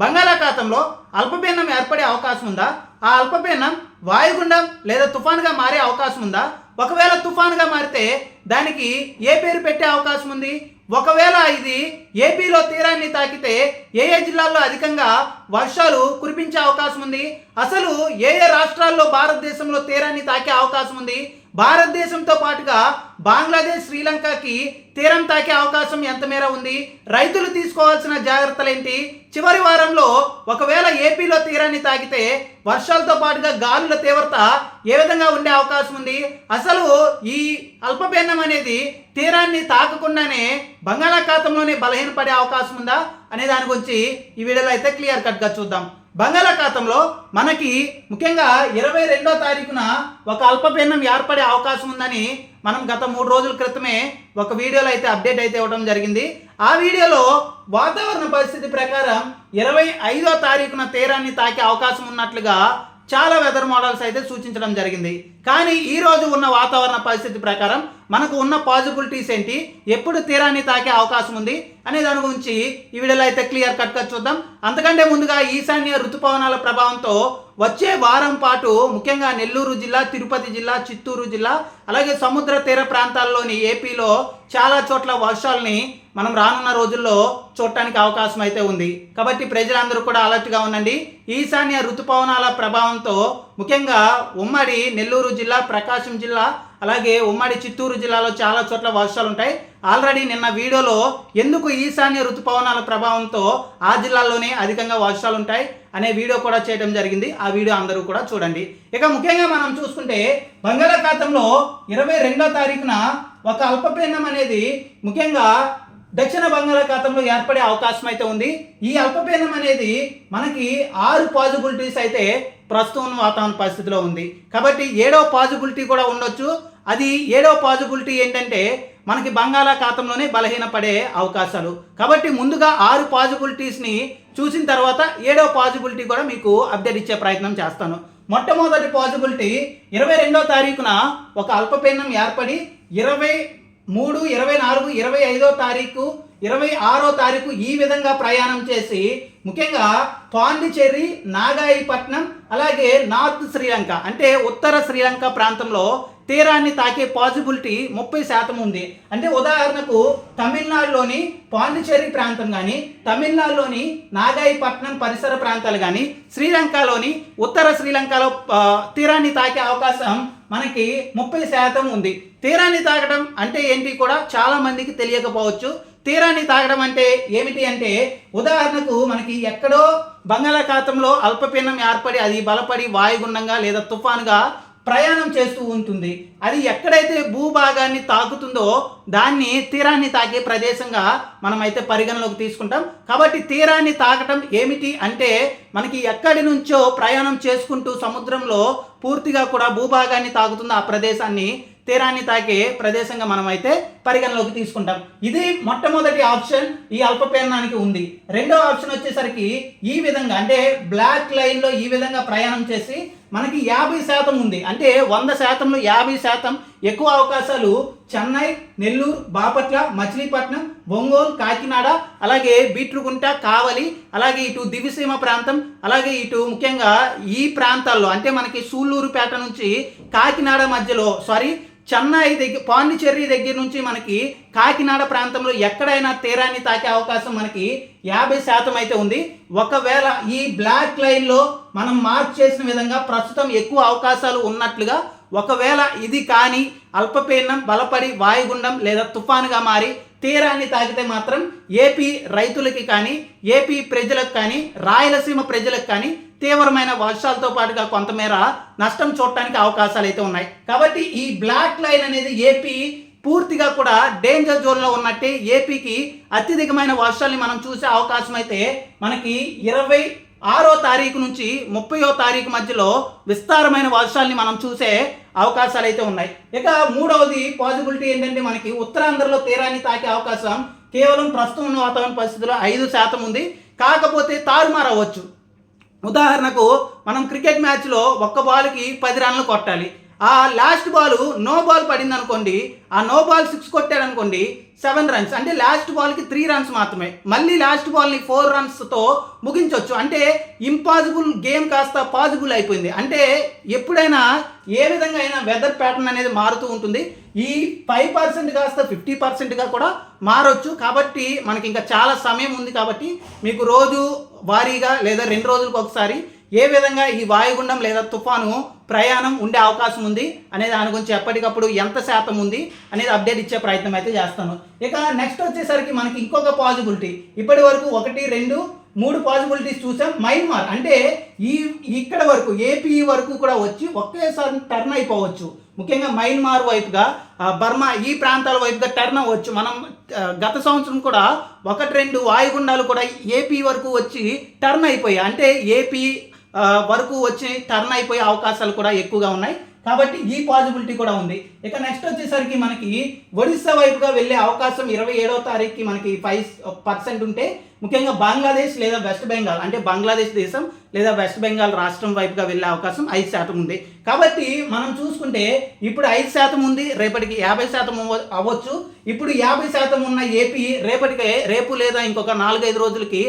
బంగాళాఖాతంలో అల్పపీడనం ఏర్పడే అవకాశం ఉందా? ఆ అల్పపీడనం వాయుగుండం లేదా తుఫాన్గా మారే అవకాశం ఉందా? ఒకవేళ తుఫాన్గా మారితే దానికి ఏ పేరు పెట్టే అవకాశం ఉంది? ఒకవేళ ఇది ఏపీలో తీరాన్ని తాకితే ఏ ఏ జిల్లాల్లో అధికంగా వర్షాలు కురిపించే అవకాశం ఉంది? అసలు ఏ ఏ రాష్ట్రాల్లో భారతదేశంలో తీరాన్ని తాకే అవకాశం ఉంది? భారతదేశంతో పాటుగా బంగ్లాదేశ్ శ్రీలంకకి తీరం తాకే అవకాశం ఎంత మేర ఉంది? రైతులు తీసుకోవాల్సిన జాగ్రత్తలు ఏంటి చివరి వారంలో ఒకవేళ ఏపీలో తీరాన్ని తాకితే వర్షాలతో పాటుగా గాలుల తీవ్రత ఏ విధంగా ఉండే అవకాశం ఉంది? అసలు ఈ అల్పపీడనం అనేది తీరాన్ని తాకకుండానే బంగాళాఖాతంలోనే బలహీనపడే అవకాశం ఉందా? అనే దాని గురించి ఈ వీడియోలో అయితే క్లియర్ కట్గా చూద్దాం. బంగాళాఖాతంలో మనకి ముఖ్యంగా ఇరవై రెండో తారీఖున ఒక అల్పపీడనం ఏర్పడే అవకాశం ఉందని మనం గత మూడు రోజుల క్రితమే ఒక వీడియోలో అయితే అప్డేట్ అయితే ఇవ్వడం జరిగింది. ఆ వీడియోలో వాతావరణ పరిస్థితి ప్రకారం ఇరవై ఐదో తారీఖున తీరాన్ని తాకే అవకాశం ఉన్నట్లుగా చాలా వెదర్ మోడల్స్ అయితే సూచించడం జరిగింది. కానీ ఈ రోజు ఉన్న వాతావరణ పరిస్థితి ప్రకారం మనకు ఉన్న పాజిబిలిటీస్ ఏంటి? ఎప్పుడు తీరాన్ని తాకే అవకాశం ఉంది? అనే దాని గురించి ఈ వీడియోలో అయితే క్లియర్ కట్గా చూద్దాం. అంతకంటే ముందుగా ఈశాన్య ఋతుపవనాల ప్రభావంతో వచ్చే వారం పాటు ముఖ్యంగా నెల్లూరు జిల్లా తిరుపతి జిల్లా చిత్తూరు జిల్లా అలాగే సముద్ర తీర ప్రాంతాల్లోని ఏపీలో చాలా చోట్ల వర్షాలని మనం రానున్న రోజుల్లో చూడటానికి అవకాశం అయితే ఉంది. కాబట్టి ప్రజలందరూ కూడా అలర్ట్గా ఉండండి. ఈశాన్య ఋతుపవనాల ప్రభావంతో ముఖ్యంగా ఉమ్మడి నెల్లూరు జిల్లా ప్రకాశం జిల్లా అలాగే ఉమ్మడి చిత్తూరు జిల్లాలో చాలా చోట్ల వర్షాలు ఉంటాయి. ఆల్రెడీ నిన్న వీడియోలో ఎందుకు ఈశాన్య ఋతుపవనాల ప్రభావంతో ఆ జిల్లాల్లోనే అధికంగా వర్షాలు ఉంటాయి అనే వీడియో కూడా చేయడం జరిగింది. ఆ వీడియో అందరూ కూడా చూడండి. ఇక ముఖ్యంగా మనం చూసుకుంటే బంగాళాఖాతంలో ఇరవై రెండో తారీఖున ఒక అల్పపీడనం అనేది ముఖ్యంగా దక్షిణ బంగాళాఖాతంలో ఏర్పడే అవకాశం అయితే ఉంది. ఈ అల్పపీడనం అనేది మనకి ఆరు పాజిబిలిటీస్ అయితే ప్రస్తుతం వాతావరణ పరిస్థితిలో ఉంది. కాబట్టి ఏడో పాజిబిలిటీ కూడా ఉండొచ్చు. అది ఏడో పాజిబిలిటీ ఏంటంటే మనకి బంగాళాఖాతంలోనే బలహీన పడే అవకాశాలు. కాబట్టి ముందుగా ఆరు పాజిబిలిటీస్ని చూసిన తర్వాత ఏడో పాజిబిలిటీ కూడా మీకు అప్డేట్ ఇచ్చే ప్రయత్నం చేస్తాను. మొట్టమొదటి పాజిబిలిటీ ఇరవై రెండో తారీఖున ఒక అల్పపీడనం ఏర్పడి ఇరవై మూడు ఇరవై నాలుగు ఇరవై ఐదో తారీఖు ఇరవై ఆరో తారీఖు ఈ విధంగా ప్రయాణం చేసి ముఖ్యంగా పాండిచేరి నాగాయిపట్నం అలాగే నార్త్ శ్రీలంక అంటే ఉత్తర శ్రీలంక ప్రాంతంలో తీరాన్ని తాకే పాసిబిలిటీ ముప్పై శాతం ఉంది. అంటే ఉదాహరణకు తమిళనాడులోని పాండిచేరి ప్రాంతం కానీ తమిళనాడులోని నాగాయిపట్నం పరిసర ప్రాంతాలు కానీ శ్రీలంకలోని ఉత్తర శ్రీలంకలో తీరాన్ని తాకే అవకాశం మనకి ముప్పై శాతం ఉంది. తీరాన్ని తాకడం అంటే ఏంటి కూడా చాలా మందికి తెలియకపోవచ్చు. తీరాన్ని తాగడం అంటే ఏమిటి అంటే ఉదాహరణకు మనకి ఎక్కడో బంగాళాఖాతంలో అల్పపీడనం ఏర్పడి అది బలపడి వాయుగుండంగా లేదా తుఫానుగా ప్రయాణం చేస్తూ ఉంటుంది. అది ఎక్కడైతే భూభాగాన్ని తాకుతుందో దాన్ని తీరాన్ని తాకే ప్రదేశంగా మనమైతే పరిగణలోకి తీసుకుంటాం. కాబట్టి తీరాన్ని తాకటం ఏమిటి అంటే మనకి ఎక్కడి నుంచో ప్రయాణం చేసుకుంటూ సముద్రంలో పూర్తిగా కూడా భూభాగాన్ని తాకుతుందో ఆ ప్రదేశాన్ని తీరాన్ని తాకే ప్రదేశంగా మనం అయితే పరిగణలోకి తీసుకుంటాం. ఇది మొట్టమొదటి ఆప్షన్ ఈ అల్పపీడనానికి ఉంది. రెండో ఆప్షన్ వచ్చేసరికి ఈ విధంగా అంటే బ్లాక్ లైన్లో ఈ విధంగా ప్రయాణం చేసి మనకి యాభై శాతం ఉంది. అంటే వంద శాతంలో యాభై శాతం ఎక్కువ అవకాశాలు చెన్నై నెల్లూరు బాపట్ల మచిలీపట్నం ఒంగోలు కాకినాడ అలాగే బీట్రుగుంట కావలి అలాగే ఇటు దివిసీమ ప్రాంతం అలాగే ఇటు ముఖ్యంగా ఈ ప్రాంతాల్లో అంటే మనకి సూళ్ళూరుపేట నుంచి కాకినాడ మధ్యలో సారీ చెన్నై దగ్గర పాండిచ్చేరి దగ్గర నుంచి మనకి కాకినాడ ప్రాంతంలో ఎక్కడైనా తీరాన్ని తాకే అవకాశం మనకి యాభై శాతం అయితే ఉంది. ఒకవేళ ఈ బ్లాక్ లైన్లో మనం మార్క్ చేసిన విధంగా ప్రస్తుతం ఎక్కువ అవకాశాలు ఉన్నట్లుగా ఒకవేళ ఇది కానీ అల్పపీడనం బలపడి వాయుగుండం లేదా తుఫానుగా మారి తీరాన్ని తాకితే మాత్రం ఏపీ రైతులకి కానీ ఏపీ ప్రజలకు కానీ రాయలసీమ ప్రజలకు కానీ తీవ్రమైన వర్షాలతో పాటుగా కొంతమేర నష్టం చూడటానికి అవకాశాలు అయితే ఉన్నాయి. కాబట్టి ఈ బ్లాక్ లైన్ అనేది ఏపీ పూర్తిగా కూడా డేంజర్ జోన్లో ఉన్నట్టే ఏపీకి అత్యధికమైన వర్షాల్ని మనం చూసే అవకాశం అయితే మనకి ఇరవై ఆరో తారీఖు నుంచి ముప్పయో తారీఖు మధ్యలో విస్తారమైన వర్షాలని మనం చూసే అవకాశాలు అయితే ఉన్నాయి. ఇక మూడవది పాజిబిలిటీ ఏంటంటే మనకి ఉత్తరాంధ్రలో తీరాన్ని తాకే అవకాశం కేవలం ప్రస్తుతం ఉన్న వాతావరణ పరిస్థితుల్లో ఐదు శాతం ఉంది. కాకపోతే తారుమారవచ్చు ఉదాహరణకు మనం క్రికెట్ మ్యాచ్లో ఒక్క బాల్కి పది రన్లు కొట్టాలి. ఆ లాస్ట్ బాల్ నో బాల్ పడింది అనుకోండి ఆ నో బాల్ సిక్స్ కొట్టాడు అనుకోండి సెవెన్ రన్స్ అంటే లాస్ట్ బాల్కి త్రీ రన్స్ మాత్రమే. మళ్ళీ లాస్ట్ బాల్ని ఫోర్ రన్స్తో ముగించవచ్చు అంటే ఇంపాసిబుల్ గేమ్ కాస్త పాసిబుల్ అయిపోయింది. అంటే ఎప్పుడైనా ఏ విధంగా అయినా వెదర్ ప్యాటర్న్ అనేది మారుతూ ఉంటుంది. ఈ ఫైవ్ పర్సెంట్ కాస్త ఫిఫ్టీ పర్సెంట్గా కూడా మారొచ్చు. కాబట్టి మనకి ఇంకా చాలా సమయం ఉంది కాబట్టి మీకు రోజు వారీగా లేదా రెండు రోజులకు ఒకసారి ఏ విధంగా ఈ వాయుగుండం లేదా తుఫాను ప్రయాణం ఉండే అవకాశం ఉంది అనే దాని గురించి ఎప్పటికప్పుడు ఎంత శాతం ఉంది అనేది అప్డేట్ ఇచ్చే ప్రయత్నం అయితే చేస్తాను. ఇక నెక్స్ట్ వచ్చేసరికి మనకి ఇంకొక పాజిబిలిటీ ఇప్పటి వరకు ఒకటి రెండు మూడు పాసిబిలిటీస్ చూసాం. మైన్మార్ అంటే ఈ ఇక్కడ వరకు ఏపీ వరకు కూడా వచ్చి ఒకేసారి టర్న్ అయిపోవచ్చు. ముఖ్యంగా మైన్మార్ వైపుగా బర్మా ఈ ప్రాంతాల వైపుగా టర్న్ అవ్వచ్చు. మనం గత సంవత్సరం కూడా ఒకటి రెండు వాయుగుండాలు కూడా ఏపీ వరకు వచ్చి టర్న్ అయిపోయాయి. అంటే ఏపీ వరకు వచ్చి టర్న్ అయిపోయే అవకాశాలు కూడా ఎక్కువగా ఉన్నాయి. కాబట్టి ఈ పాజిబిలిటీ కూడా ఉంది. ఇక నెక్స్ట్ వచ్చేసరికి మనకి ఒడిస్సా వైపుగా వెళ్ళే అవకాశం ఇరవై ఏడవ తారీఖుకి మనకి ఫైవ్ పర్సెంట్ ఉంటే ముఖ్యంగా బంగ్లాదేశ్ లేదా వెస్ట్ బెంగాల్ అంటే బంగ్లాదేశ్ దేశం లేదా వెస్ట్ బెంగాల్ రాష్ట్రం వైపుగా వెళ్ళే అవకాశం ఐదు శాతం ఉంది. కాబట్టి మనం చూసుకుంటే ఇప్పుడు ఐదు శాతం ఉంది రేపటికి యాభై శాతం అవ్వచ్చు. ఇప్పుడు యాభై శాతం ఉన్న ఏపీ రేపటికి రేపు లేదా ఇంకొక నాలుగైదు రోజులకి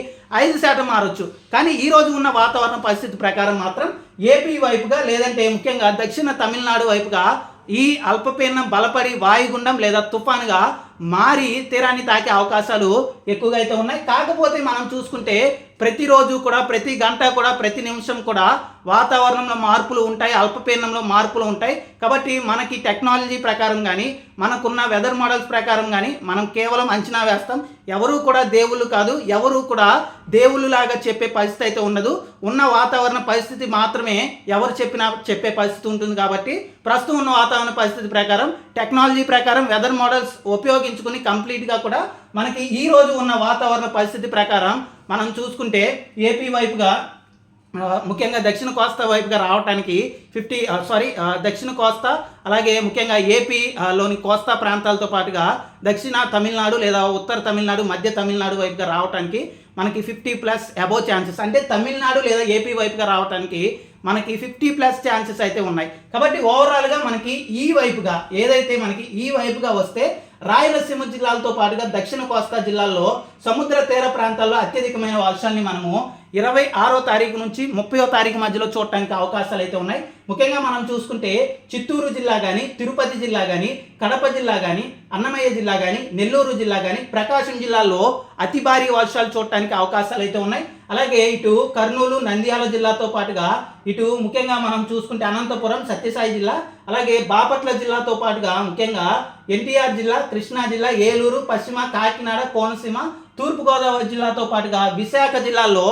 ఐదు శాతం మారొచ్చు. కానీ ఈ రోజు ఉన్న వాతావరణ పరిస్థితి ప్రకారం మాత్రం ఏపీ వైపుగా లేదంటే ముఖ్యంగా దక్షిణ తమిళనాడు వైపుగా ఈ అల్పపీడనం బలపడి వాయుగుండం లేదా తుఫానుగా మారి తీరాన్ని తాకే అవకాశాలు ఎక్కువగా అయితే ఉన్నాయి. కాకపోతే మనం చూసుకుంటే ప్రతిరోజు కూడా ప్రతి గంట కూడా ప్రతి నిమిషం కూడా వాతావరణంలో మార్పులు ఉంటాయి అల్పపీడనంలో మార్పులు ఉంటాయి. కాబట్టి మనకి టెక్నాలజీ ప్రకారం కానీ మనకున్న వెదర్ మోడల్స్ ప్రకారం కానీ మనం కేవలం అంచనా వేస్తాం. ఎవరు కూడా దేవుళ్ళు కాదు ఎవరు కూడా దేవుళ్ళులాగా చెప్పే పరిస్థితి అయితే ఉండదు. ఉన్న వాతావరణ పరిస్థితి మాత్రమే ఎవరు చెప్పినా చెప్పే పరిస్థితి ఉంటుంది కాబట్టి ప్రస్తుతం ఉన్న వాతావరణ పరిస్థితి ప్రకారం టెక్నాలజీ ప్రకారం వెదర్ మోడల్స్ ఉపయోగించుకుని కంప్లీట్గా కూడా మనకి ఈ రోజు ఉన్న వాతావరణ పరిస్థితి ప్రకారం మనం చూసుకుంటే ఏపీ వైపుగా ముఖ్యంగా దక్షిణ కోస్తా వైపుగా రావడానికి ఫిఫ్టీ సారీ దక్షిణ కోస్తా అలాగే ముఖ్యంగా ఏపీ లోని కోస్తా ప్రాంతాలతో పాటుగా దక్షిణ తమిళనాడు లేదా ఉత్తర తమిళనాడు మధ్య తమిళనాడు వైపుగా రావడానికి మనకి ఫిఫ్టీ ప్లస్ అబో ఛాన్సెస్ అంటే తమిళనాడు లేదా ఏపీ వైపుగా రావడానికి మనకి ఫిఫ్టీ ప్లస్ ఛాన్సెస్ అయితే ఉన్నాయి. కాబట్టి ఓవరాల్గా మనకి ఈ వైపుగా ఏదైతే మనకి ఈ వైపుగా వస్తే రాయలసీమ జిల్లాలతో పాటుగా దక్షిణ కోస్తా జిల్లాల్లో సముద్ర తీర ప్రాంతాల్లో అత్యధికమైన వర్షాన్ని మనము ఇరవై ఆరో తారీఖు నుంచి ముప్పయో తారీఖు మధ్యలో చూడటానికి అవకాశాలు అయితే ఉన్నాయి. ముఖ్యంగా మనం చూసుకుంటే చిత్తూరు జిల్లా కానీ తిరుపతి జిల్లా కానీ కడప జిల్లా కానీ అన్నమయ్య జిల్లా కానీ నెల్లూరు జిల్లా కానీ ప్రకాశం జిల్లాలో అతి భారీ వర్షాలు చూడటానికి అవకాశాలు అయితే ఉన్నాయి. అలాగే ఇటు కర్నూలు నంద్యాల జిల్లాతో పాటుగా ఇటు ముఖ్యంగా మనం చూసుకుంటే అనంతపురం సత్యసాయి జిల్లా అలాగే బాపట్ల జిల్లాతో పాటుగా ముఖ్యంగా ఎన్టీఆర్ జిల్లా కృష్ణా జిల్లా ఏలూరు పశ్చిమ కాకినాడ కోనసీమ తూర్పుగోదావరి జిల్లాతో పాటుగా విశాఖ జిల్లాలో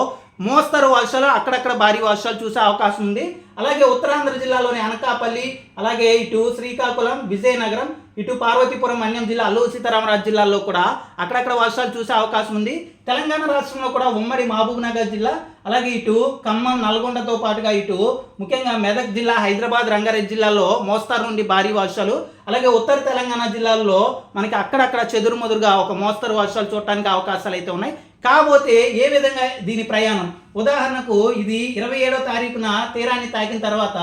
మోస్తరు వర్షాలు అక్కడక్కడ భారీ వర్షాలు చూసే అవకాశం ఉంది. అలాగే ఉత్తరాంధ్ర జిల్లాలోని అనకాపల్లి అలాగే ఇటు శ్రీకాకుళం విజయనగరం ఇటు పార్వతీపురం అన్యం జిల్లా అల్లూరు సీతారామరాజు జిల్లాల్లో కూడా అక్కడక్కడ వర్షాలు చూసే అవకాశం ఉంది. తెలంగాణ రాష్ట్రంలో కూడా ఉమ్మడి మహబూబ్ నగర్ జిల్లా అలాగే ఇటు ఖమ్మం నల్గొండతో పాటుగా ఇటు ముఖ్యంగా మెదక్ జిల్లా హైదరాబాద్ రంగారెడ్డి జిల్లాలో మోస్తారు నుండి భారీ వర్షాలు అలాగే ఉత్తర తెలంగాణ జిల్లాల్లో మనకి అక్కడక్కడ చెదురుమదురుగా ఒక మోస్తరు వర్షాలు చూడటానికి అవకాశాలు అయితే ఉన్నాయి. కాకపోతే ఏ విధంగా దీని ప్రయాణం? ఉదాహరణకు ఇది ఇరవై ఏడో తారీఖున తీరాన్ని తాకిన తర్వాత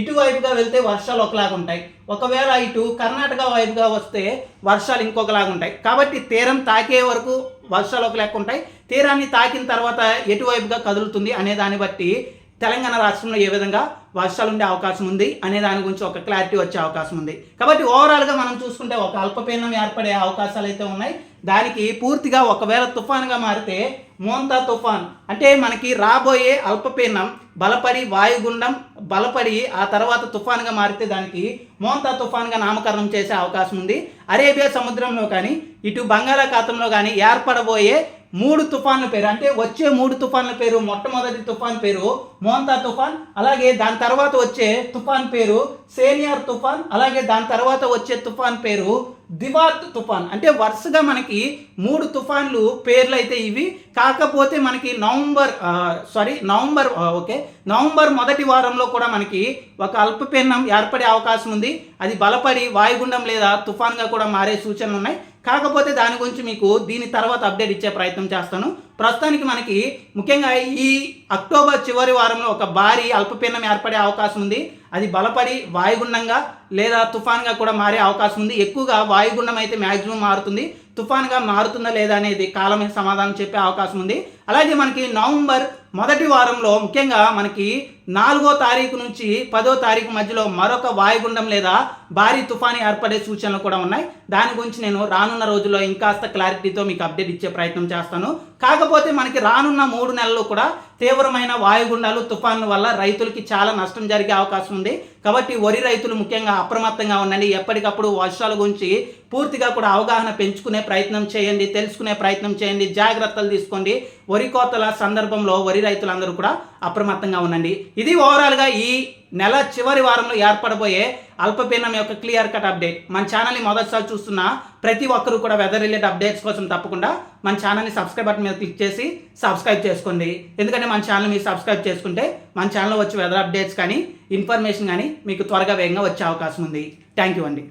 ఇటువైపుగా వెళ్తే వర్షాలు ఒకలాగా ఉంటాయి ఒకవేళ ఇటు కర్ణాటక వైపుగా వస్తే వర్షాలు ఇంకొకలాగా ఉంటాయి. కాబట్టి తీరం తాకే వరకు వర్షాలు ఒక లెక్క ఉంటాయి. తీరాన్ని తాకిన తర్వాత ఎటువైపుగా కదులుతుంది అనే దాన్ని బట్టి తెలంగాణ రాష్ట్రంలో ఏ విధంగా వర్షాలు ఉండే అవకాశం ఉంది అనే దాని గురించి ఒక క్లారిటీ వచ్చే అవకాశం ఉంది. కాబట్టి ఓవరాల్గా మనం చూసుకుంటే ఒక అల్పపీడనం ఏర్పడే అవకాశాలు అయితే ఉన్నాయి. దానికి పూర్తిగా ఒకవేళ తుఫాన్గా మారితే మోంతా తుఫాన్ అంటే మనకి రాబోయే అల్పపీడనం బలపడి వాయుగుండం బలపడి ఆ తర్వాత తుఫాన్గా మారితే దానికి మోంతా తుఫాన్గా నామకరణం చేసే అవకాశం ఉంది. అరేబియా సముద్రంలో కానీ ఇటు బంగాళాఖాతంలో కానీ ఏర్పడబోయే మూడు తుఫాన్ల పేరు అంటే వచ్చే మూడు తుఫాన్ల పేరు మొట్టమొదటి తుఫాన్ పేరు మోంతా తుఫాన్ అలాగే దాని తర్వాత వచ్చే తుఫాన్ పేరు సేనియర్ తుఫాన్ అలాగే దాని తర్వాత వచ్చే తుఫాన్ పేరు దివాత్ తుఫాన్. అంటే వరుసగా మనకి మూడు తుఫాన్లు పేర్లు అయితే ఇవి. కాకపోతే మనకి November sorry November okay. November మొదటి వారంలో కూడా మనకి ఒక అల్పపీడనం ఏర్పడే అవకాశం ఉంది. అది బలపడి వాయుగుండం లేదా తుఫాన్గా కూడా మారే సూచనలు ఉన్నాయి కాకపోతే దాని గురించి మీకు దీని తర్వాత అప్డేట్ ఇచ్చే ప్రయత్నం చేస్తాను. ప్రస్తుతానికి మనకి ముఖ్యంగా ఈ అక్టోబర్ చివరి వారంలో ఒక భారీ అల్పపీడనం ఏర్పడే అవకాశం ఉంది. అది బలపడి వాయుగుండంగా లేదా తుఫాన్గా కూడా మారే అవకాశం ఉంది. ఎక్కువగా వాయుగుండం అయితే మ్యాక్సిమం మారుతుంది. తుఫాన్గా మారుతుందా లేదా అనేది కాలమే సమాధానం చెప్పే అవకాశం ఉంది. అలాగే మనకి నవంబర్ మొదటి వారంలో ముఖ్యంగా మనకి నాలుగో తారీఖు నుంచి పదో తారీఖు మధ్యలో మరొక వాయుగుండం లేదా భారీ తుఫాని ఏర్పడే సూచనలు కూడా ఉన్నాయి. దాని గురించి నేను రానున్న రోజుల్లో ఇంకాస్త క్లారిటీతో మీకు అప్డేట్ ఇచ్చే ప్రయత్నం చేస్తాను. కాకపోతే మనకి రానున్న మూడు నెలలు కూడా తీవ్రమైన వాయుగుండాలు తుఫాన్ల వల్ల రైతులకి చాలా నష్టం జరిగే అవకాశం ఉంది. కాబట్టి వరి రైతులు ముఖ్యంగా అప్రమత్తంగా ఉండండి. ఎప్పటికప్పుడు వర్షాల గురించి పూర్తిగా కూడా అవగాహన పెంచుకునే ప్రయత్నం చేయండి తెలుసుకునే ప్రయత్నం చేయండి. జాగ్రత్తలు తీసుకోండి. వరి కోతల సందర్భంలో వరి రైతులందరూ కూడా అప్రమత్తంగా ఉండండి. ఇది ఓవరాల్గా ఈ నెల చివరి వారంలో ఏర్పడబోయే అల్పపీడనం యొక్క క్లియర్ కట్ అప్డేట్ మన ఛానల్ని మొదటిసారి చూస్తున్న ప్రతి ఒక్కరూ కూడా వెదర్ రిలేటెడ్ అప్డేట్స్ కోసం తప్పకుండా మన ఛానల్ని సబ్స్క్రైబ్ బటన్ మీద క్లిక్ చేసి సబ్స్క్రైబ్ చేసుకోండి. ఎందుకంటే మన ఛానల్ మీరు సబ్స్క్రైబ్ చేసుకుంటే మన ఛానల్లో వచ్చే వెదర్ అప్డేట్స్ కానీ ఇన్ఫర్మేషన్ కానీ మీకు త్వరగా వేగంగా వచ్చే అవకాశం ఉంది. థ్యాంక్ యూ అండి.